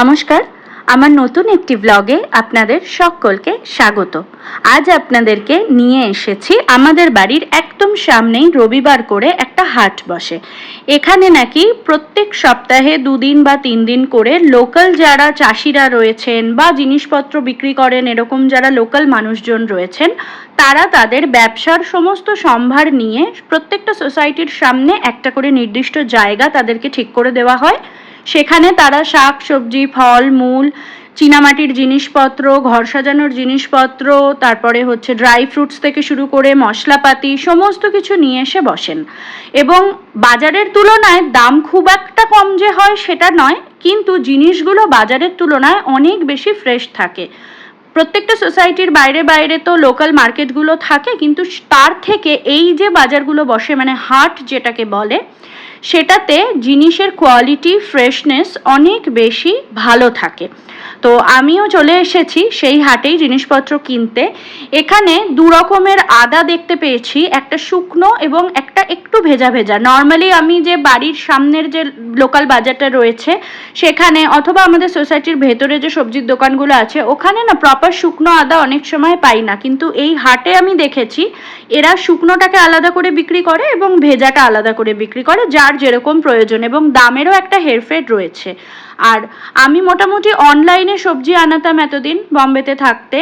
নমস্কার। আমার নতুন একটি ব্লগে আপনাদের সকলকে স্বাগত। আজ আপনাদেরকে নিয়ে এসেছি আমাদের বাড়ির একদম সামনেই রবিবার করে একটা হাট বসে। এখানে নাকি প্রত্যেক সপ্তাহে দুদিন বা তিন দিন করে লোকাল যারা চাষিরা রয়েছেন বা জিনিসপত্র বিক্রি করেন, এরকম যারা লোকাল মানুষজন রয়েছেন, তারা তাদের ব্যবসার সমস্ত সম্ভার নিয়ে প্রত্যেকটা সোসাইটির সামনে একটা করে নির্দিষ্ট জায়গা তাদেরকে ঠিক করে দেওয়া হয়। সেখানে তারা শাক, সবজি, ফল, মূল, চীনামাটির জিনিসপত্র, ঘর সাজানোর জিনিসপত্র, তারপরে হচ্ছে ড্রাই ফ্রুটস থেকে শুরু করে মশলাপাতি, সমস্ত কিছু নিয়ে এসে বসেন। এবং বাজারের তুলনায় দাম খুব একটা কম যে হয় সেটা নয়, কিন্তু জিনিসগুলো বাজারের তুলনায় অনেক বেশি ফ্রেশ থাকে। প্রত্যেকটা সোসাইটির বাইরে বাইরে তো লোকাল মার্কেটগুলো থাকে, কিন্তু তার থেকে এই যে বাজারগুলো বসে মানে হাট যেটাকে বলে, সেটাতে জিনিসের কোয়ালিটি ফ্রেশনেস অনেক বেশি ভালো থাকে। তো আমিও চলে এসেছি সেই হাটেই জিনিসপত্র কিনতে। এখানে দু রকমের আদা দেখতে পেয়েছি, একটা শুকনো এবং একটা একটু ভেজা ভেজা। নর্মালি আমি যে বাড়ির সামনের যে লোকাল বাজারটা রয়েছে, সেখানে অথবা আমাদের সোসাইটির ভেতরে যে সবজির দোকানগুলো আছে, ওখানে না প্রপার শুকনো আদা অনেক সময় পাই না। কিন্তু এই হাটে আমি দেখেছি, এরা শুকনোটাকে আলাদা করে বিক্রি করে এবং ভেজাটা আলাদা করে বিক্রি করে, যার যেরকম প্রয়োজন এবং দামেরও একটা হেরফের রয়েছে। আর আমি মোটামুটি অনলাইনে সবজি আনাতাম এতদিন, বম্বেতে থাকতে।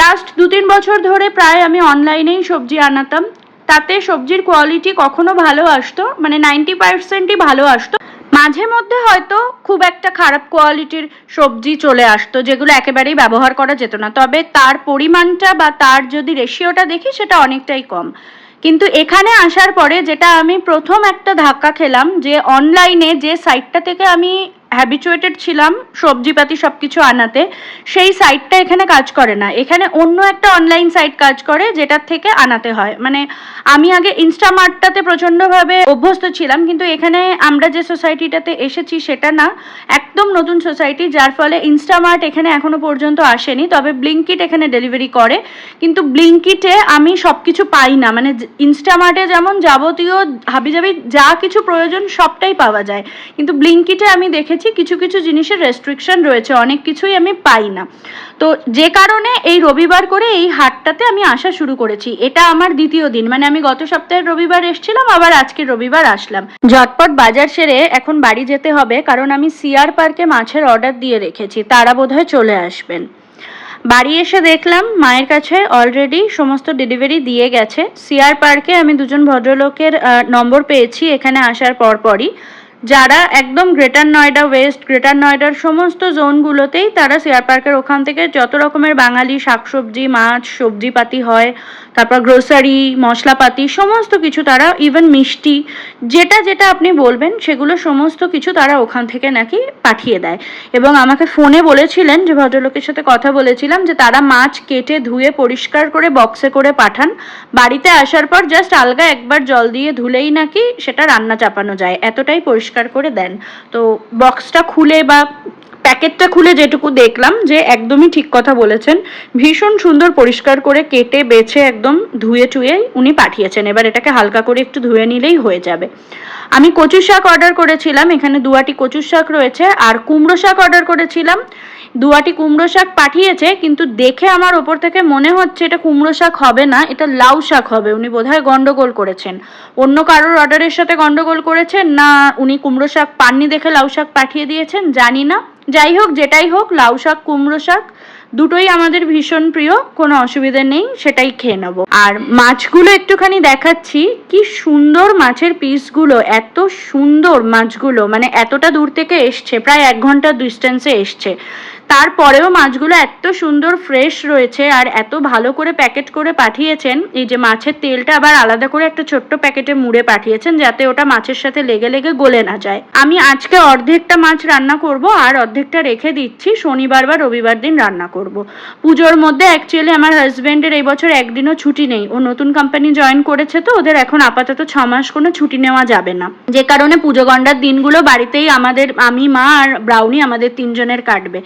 লাস্ট দু তিন বছর ধরে প্রায় আমি অনলাইনেই সবজি আনাতাম। তাতে সবজির কোয়ালিটি কখনো ভালো আসতো মানে নাইনটি পার্সেন্টই ভালো আসতো। মাঝে মধ্যে হয়তো খুব একটা খারাপ কোয়ালিটির সবজি চলে আসতো, যেগুলো একেবারেই ব্যবহার করা যেত না। তবে তার পরিমাণটা বা তার যদি রেশিওটা দেখি, সেটা অনেকটাই কম। কিন্তু এখানে আসার পরে যেটা আমি প্রথম একটা ধাক্কা খেলাম, যে অনলাইনে যে সাইটটা থেকে আমি হ্যাবিচুয়েটেড ছিলাম সবজিপাতি সব কিছু আনাতে, সেই সাইটটা এখানে কাজ করে না। এখানে অন্য একটা অনলাইন সাইট কাজ করে, যেটার থেকে আনাতে হয়। মানে আমি আগে ইনস্টামার্টটাতে প্রচণ্ডভাবে অভ্যস্ত ছিলাম, কিন্তু এখানে আমরা যে সোসাইটিটাতে এসেছি সেটা না একদম নতুন সোসাইটি যার ফলে ইনস্টামার্ট এখানে এখনও পর্যন্ত আসেনি, তবে ব্লিঙ্কিট এখানে ডেলিভারি করে। কিন্তু ব্লিঙ্কিটে আমি সব কিছু পাই না। মানে ইনস্টামার্টে যেমন যাবতীয় হাবিজাবি, যা কিছু প্রয়োজন সবটাই পাওয়া যায়। কিন্তু ব্লিঙ্কিটে আমি দেখেছি কিছু কিছু জিনিসের রেস্ট্রিকশন রয়েছে, অনেক কিছুই আমি পাই না। তো যে কারণে এই রবিবার করে এই হাটটাতে আমি আসা শুরু করেছি। এটা আমার দ্বিতীয় দিন। মানে আমি গত সপ্তাহের রবিবার এসেছিলাম, আবার আজকে রবিবার আসলাম। ঝটপট বাজার সেরে এখন বাড়ি যেতে হবে, কারণ আমি সিআর পার্কে মাছের অর্ডার দিয়ে রেখেছি, তারা বোধহয় চলে আসবেন। বাড়ি এসে দেখলাম, মায়ের কাছে অলরেডি সমস্ত ডেলিভারি দিয়ে গেছে। সিয়ার পার্কে আমি দুজন ভদ্রলোকের নম্বর পেয়েছি, এখানে আসার পরপরই। যারা একদম গ্রেটার নয়ডা ওয়েস্ট গ্রেটার নয়ডার সমস্ত জোনগুলোতেই তারা শেয়ার পার্কের ওখান থেকে যত রকমের বাঙালি শাকসবজি, মাছ, সবজিপাতি হয়, তারপর গ্রোসারি মশলাপাতি, সমস্ত কিছু তারা ইভেন মিষ্টি, যেটা যেটা আপনি বলবেন, সেগুলো সমস্ত কিছু তারা ওখান থেকে নাকি পাঠিয়ে দেয়। এবং আমাকে ফোনে বলেছিলেন যে ভদ্রলোকের সাথে কথা বলেছিলাম যে তারা মাছ কেটে ধুয়ে পরিষ্কার করে বক্সে করে পাঠান। বাড়িতে আসার পর জাস্ট আলগা একবার জল দিয়ে ধুলেই নাকি সেটা রান্না চাপানো যায়। এতটাই পরিষ্কার করে দেন। তো বক্সটা খুলে বা প্যাকেটটা খুলে যেটুকু দেখলাম যে একদমই ঠিক কথা বলেছেন। ভীষণ সুন্দর পরিষ্কার করে কেটে, বেছে, একদম ধুয়ে টুয়ে উনি পাঠিয়েছেন। এবার এটাকে হালকা করে একটু ধুয়ে নিলেই হয়ে যাবে। আমি কচু শাক অর্ডার করেছিলাম, এখানে দুয়াটি কচুর শাক রয়েছে। আর কুমড়ো শাক অর্ডার করেছিলাম দুয়াটি কুমড়ো শাক পাঠিয়েছে, কিন্তু দেখে আমার ওপর থেকে মনে হচ্ছে এটা কুমড়ো শাক হবে না, এটা লাউ শাক হবে। উনি বোধহয় গন্ডগোল করেছেন। অন্য কারোর অর্ডারের সাথে গন্ডগোল করেছেন? না, উনি কুমড়ো শাক পাননি দেখে লাউ শাক পাঠিয়ে দিয়েছেন? জানি না। যাই হোক যেটাই হোক লাউ শাক কুমড়ো শাক দুটোই আমাদের ভীষণ প্রিয়, কোনো অসুবিধা নেই, সেটাই খেয়ে নেব। আর মাছগুলো একটুখানি দেখাচ্ছি, কি সুন্দর মাছের পিসগুলো এত সুন্দর মাছগুলো মানে এতটা দূর থেকে এসছে, প্রায় এক ঘণ্টার ডিস্টেন্সে এসছে। তারপরেও মাছগুলো এত সুন্দর ফ্রেশ রয়েছে, আর এত ভালো করে প্যাকেট করে পাঠিয়েছেন, এই যে মাছের তেলটা আবার আলাদা করে একটা ছোট্ট প্যাকেটে মুড়ে পাঠিয়েছেন, যাতে ওটা মাছের সাথে লেগে লেগে গলে না যায়। আমি আজকে অর্ধেকটা মাছ রান্না করব, আর অর্ধেকটা রেখে দিচ্ছি, শনিবার বা রবিবার দিন রান্না করব। পুজোর মধ্যে অ্যাকচুয়ালি আমার হাজব্যান্ডের এই বছর একদিনও ছুটি নেই। ও নতুন কোম্পানি জয়েন করেছে তো, ওদের এখন আপাতত ছ মাস কোনো ছুটি নেওয়া যাবে না। যে কারণে পুজো গন্ডার দিনগুলো বাড়িতেই আমাদের আমি, মা আর ব্রাউনি আমাদের তিনজনের কাটবে।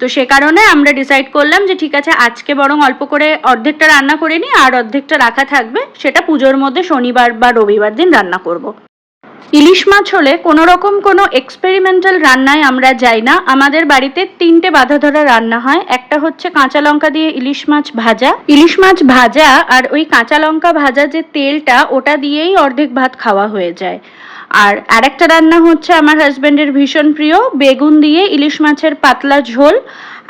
তো সে কারণে আমরা ডিসাইড করলাম যে ঠিক আছে, আজকে বরং অল্প করে অর্ধেকটা রান্না করে নিই, আর অর্ধেকটা রাখা থাকবে, সেটা পুজোর মধ্যে শনিবার বা রবিবার দিন রান্না করব। ইলিশ মাছ হলে কোনো রকম কোনো এক্সপেরিমেন্টাল রান্নায় আমরা যাই না। আমাদের বাড়িতে তিনটে বাধা ধরা রান্না হয়। একটা হচ্ছে কাঁচা লঙ্কা দিয়ে ইলিশ মাছ ভাজা। ইলিশ মাছ ভাজা আর ওই কাঁচা লঙ্কা ভাজা যে তেলটা, ওটা দিয়েই অর্ধেক ভাত খাওয়া হয়ে যায়। আর আরেকটা রান্না হচ্ছে আমার হাজবেন্ডের ভীষণ প্রিয়, বেগুন দিয়ে ইলিশ মাছের পাতলা ঝোল।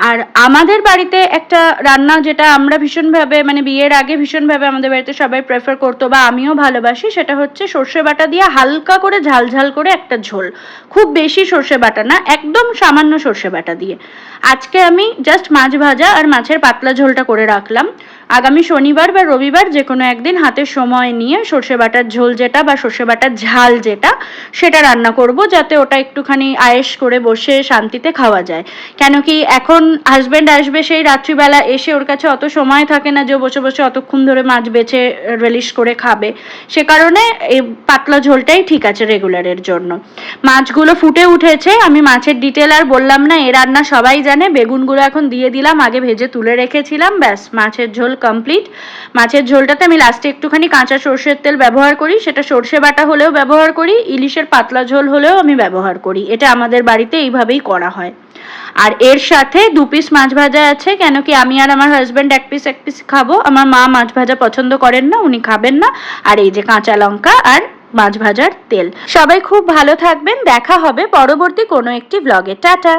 আর আমাদের বাড়িতে একটা রান্না যেটা আমরা ভীষণভাবে মানে বিয়ের আগে ভীষণভাবে আমাদের বাড়িতে সবাই প্রেফার করতো বা আমিও ভালোবাসি, সেটা হচ্ছে সর্ষে বাটা দিয়ে হালকা করে ঝাল ঝাল করে একটা ঝোল। খুব বেশি সর্ষে বাটা না, একদম সামান্য সর্ষে বাটা দিয়ে। আজকে আমি জাস্ট মাছ ভাজা আর মাছের পাতলা ঝোলটা করে রাখলাম। আগামী শনিবার বা রবিবার যে কোনো একদিন হাতে সময় নিয়ে সর্ষে বাটার ঝোল যেটা বা সর্ষে বাটার ঝাল যেটা, সেটা রান্না করব যাতে ওটা একটুখানি আয়েস করে বসে শান্তিতে খাওয়া যায়। কেন কি এখন হাজবেন্ড আসবে সেই রাত্রিবেলা এসে ওর কাছে অত সময় থাকে না যে বসে বসে অতক্ষণ ধরে মাছ বেছে রিলিশ করে খাবে। সে কারণে এই পাতলা ঝোলটাই ঠিক আছে রেগুলারের জন্য। মাছগুলো ফুটে উঠেছে, আমি মাছের ডিটেল আর বললাম না, এ রান্না সবাই জানে, বেগুনগুলো এখন দিয়ে দিলাম, আগে ভেজে তুলে রেখেছিলাম, ব্যাস, মাছের ঝোল কমপ্লিট মাছের ঝোলটাতে আমি লাস্টে একটুখানি কাঁচা সর্ষের তেল ব্যবহার করি, সেটা সর্ষে বাটা হলেও ব্যবহার করি, ইলিশের পাতলা ঝোল হলেও আমি ব্যবহার করি, এটা আমাদের বাড়িতে এইভাবেই করা হয়। আর এর সাথে দু পিস মাছ ভাজা আছে। কেন কি আমি আর আমার হাজব্যান্ড এক পিস এক পিস খাব। আমার মা মাছ ভাজা পছন্দ করেন না, উনি খাবেন না। আর এই যে কাঁচা লঙ্কা আর মাছ ভাজার তেল। সবাই খুব ভালো থাকবেন। দেখা হবে পরবর্তী কোনো একটি ব্লগে টাটা!